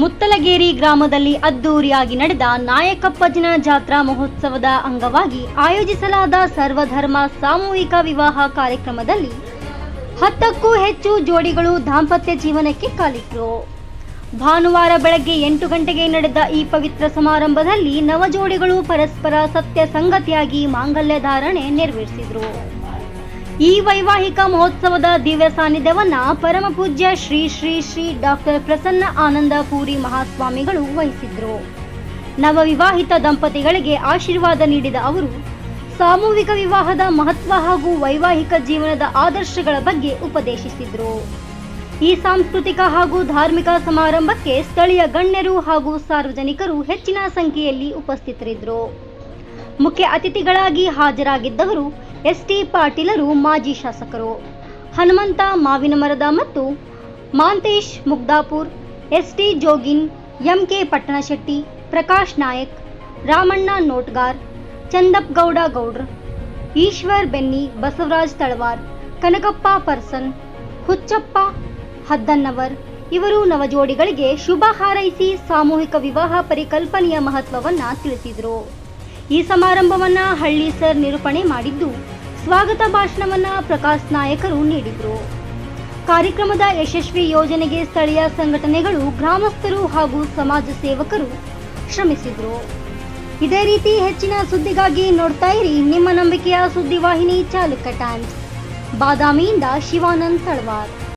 ಮುತ್ತಲಗೇರಿ ಗ್ರಾಮದಲ್ಲಿ ಅದ್ದೂರಿಯಾಗಿ ನಡೆದ ನಾಯಕಪ್ಪಜ್ಜನ ಜಾತ್ರಾ ಮಹೋತ್ಸವದ ಅಂಗವಾಗಿ ಆಯೋಜಿಸಲಾದ ಸರ್ವಧರ್ಮ ಸಾಮೂಹಿಕ ವಿವಾಹ ಕಾರ್ಯಕ್ರಮದಲ್ಲಿ ಹತ್ತಕ್ಕೂ ಹೆಚ್ಚು ಜೋಡಿಗಳು ದಾಂಪತ್ಯ ಜೀವನಕ್ಕೆ ಕಾಲಿಟ್ಟರು ಭಾನುವಾರ ಬೆಳಗ್ಗೆ ಎಂಟು ಗಂಟೆಗೆ ನಡೆದ ಈ ಪವಿತ್ರ ಸಮಾರಂಭದಲ್ಲಿ ನವಜೋಡಿಗಳು ಪರಸ್ಪರ ಸತ್ಯ ಸಂಗತಿಯಾಗಿ ಮಾಂಗಲ್ಯ ಧಾರಣೆ ನೆರವೇರಿಸಿದರು. ಈ ವೈವಾಹಿಕ ಮಹೋತ್ಸವದ ದಿವ್ಯ ಸಾನ್ನಿಧ್ಯವನ್ನ ಪರಮ ಪೂಜ್ಯ ಶ್ರೀ ಶ್ರೀ ಶ್ರೀ ಡಾಕ್ಟರ್ ಪ್ರಸನ್ನ ಆನಂದ ಪೂರಿ ಮಹಾಸ್ವಾಮಿಗಳು ವಹಿಸಿದ್ರು. ನವವಿವಾಹಿತ ದಂಪತಿಗಳಿಗೆ ಆಶೀರ್ವಾದ ನೀಡಿದ ಅವರು, ಸಾಮೂಹಿಕ ವಿವಾಹದ ಮಹತ್ವ ಹಾಗೂ ವೈವಾಹಿಕ ಜೀವನದ ಆದರ್ಶಗಳ ಬಗ್ಗೆ ಉಪದೇಶಿಸಿದ್ರು. ಈ ಸಾಂಸ್ಕೃತಿಕ ಹಾಗೂ ಧಾರ್ಮಿಕ ಸಮಾರಂಭಕ್ಕೆ ಸ್ಥಳೀಯ ಗಣ್ಯರು ಹಾಗೂ ಸಾರ್ವಜನಿಕರು ಹೆಚ್ಚಿನ ಸಂಖ್ಯೆಯಲ್ಲಿ ಉಪಸ್ಥಿತರಿದ್ದರು ಮುಖ್ಯ ಅತಿಥಿಗಳಾಗಿ ಹಾಜರಾಗಿದ್ದವರು ಎಸ್ಟಿ ಪಾಟೀಲರು, ಮಾಜಿ ಶಾಸಕರು. ಹನುಮಂತ, ಮಾವಿನಮರದ ಮತ್ತು Mantesh Mugdapur ST Jogin, MK Pattanashetti, Prakash Nayak, Ramanna Notgar Chandap Gowda Goudar, Ishwar Benni, Basavaraj Talawar, Kanakappa person, Huchchappa Haddannavar ಇವರು ನವಜೋಡಿಗಳಿಗೆ ಶುಭ ಹಾರೈಸಿ ಸಾಮೂಹಿಕ ವಿವಾಹ ಪರಿಕಲ್ಪನೆಯ ಮಹತ್ವವನ್ನು ತಿಳಿಸಿದರು. ಈ ಸಮಾರಂಭವನ್ನ ಹಳ್ಳಿ ಸರ್ ನಿರೂಪಣೆ ಮಾಡಿದ್ದು. ಸ್ವಾಗತ ಭಾಷಣವನ್ನ ಪ್ರಕಾಶ್ ನಾಯಕರು ನೀಡಿದರು. ಕಾರ್ಯಕ್ರಮದ ಯಶಸ್ವಿ ಯೋಜನೆಗೆ ಸ್ಥಳೀಯ ಸಂಘಟನೆಗಳು ಗ್ರಾಮಸ್ಥರು ಹಾಗೂ ಸಮಾಜ ಸೇವಕರು ಶ್ರಮಿಸಿದರು. ಇದೇ ರೀತಿ ಹೆಚ್ಚಿನ ಸುದ್ದಿಗಾಗಿ ನೋಡ್ತಾ ಇರಿ ನಿಮ್ಮ ನಂಬಿಕೆಯ ಸುದ್ದಿವಾಹಿನಿ ಚಾಲುಕ್ಯ ಟೈಮ್ಸ್. ಬಾದಾಮಿಯಿಂದ ಶಿವಾನಂದ್ ತಳವಾರ್.